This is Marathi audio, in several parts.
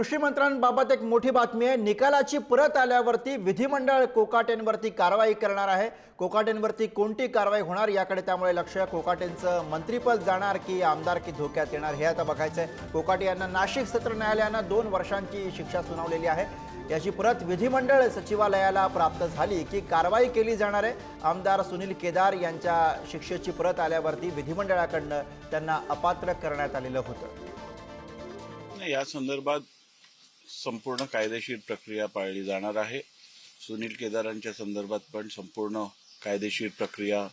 कृषी मंत्र्यांबाबत एक मोठी बातमी आहे. निकालाची परत आल्यावरती विधिमंडळ कोकाटेंवरती कारवाई करणार आहे. कोकाटेंवरती कोणती कारवाई होणार याकडे त्यामुळे लक्ष आहे. कोकाटेंचं मंत्रीपद जाणार की आमदार की धोक्यात येणार हे आता बघायचं आहे कोकाटे यांना नाशिक सत्र न्यायालयानं दोन वर्षांची शिक्षा सुनावलेली आहे. याची परत विधिमंडळ सचिवालयाला प्राप्त झाली की कारवाई केली जाणार आहे. आमदार सुनील केदार यांच्या शिक्षेची परत आल्यावरती विधिमंडळाकडनं त्यांना अपात्र करण्यात आलेलं होतं. या संदर्भात संपूर्ण कायदेशीर प्रक्रिया पाळली जाणार आहे. सुनील केदारांच्या संदर्भात पण संपूर्ण कायदेशीर प्रक्रिया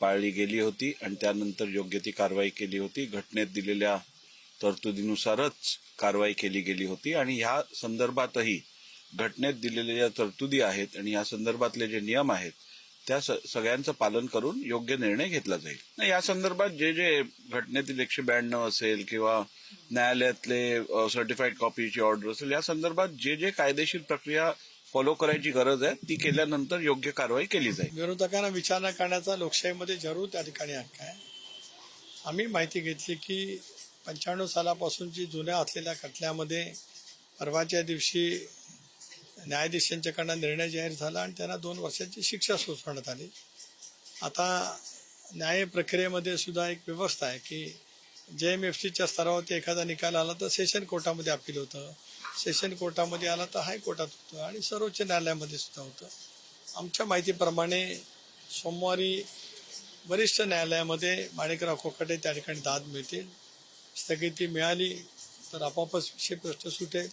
पाळली गेली होती आणि त्यानंतर योग्य ती कारवाई केली होती. घटनेत दिलेल्या तरतुदीनुसारच कारवाई केली गेली होती आणि ह्या संदर्भातही घटनेत दिलेल्या ज्या तरतुदी आहेत आणि या संदर्भातले जे नियम आहेत त्या स- सगळ्यांचं पालन करून योग्य निर्णय घेतला जाईल. नाही, या संदर्भात जे जे घटनेतील एकशे ब्याण्णव असेल किंवा न्यायालयातले सर्टिफाईड कॉपीची ऑर्डर असेल या संदर्भात जे जे कायदेशीर प्रक्रिया फॉलो करायची गरज आहे ती केल्यानंतर योग्य कारवाई केली जाईल. विरोधकांना विचारणा करण्याचा लोकशाहीमध्ये जरूर त्या ठिकाणी हक्क आहे. आम्ही माहिती घेतली की पंच्याण्णव सालापासूनची जुन्या असलेल्या खटल्यामध्ये परवाच्या दिवशी न्यायाधीशांच्याकडनं निर्णय जाहीर झाला आणि त्यांना दोन वर्षाची शिक्षा सुचवण्यात आली. आता न्याय प्रक्रियेमध्ये सुद्धा एक व्यवस्था आहे की जे एम एफ सीच्या स्तरावरती एखादा निकाल आला तर सेशन कोर्टामध्ये अपील होतं. सेशन कोर्टामध्ये आला तर हायकोर्टात होतं आणि सर्वोच्च न्यायालयामध्ये सुद्धा होतं. आमच्या माहितीप्रमाणे सोमवारी वरिष्ठ न्यायालयामध्ये माणिकराव कोकाटे त्या ठिकाणी दाद मिळतील. स्थगिती मिळाली तर आपोआपच विषय प्रश्न सुटेल.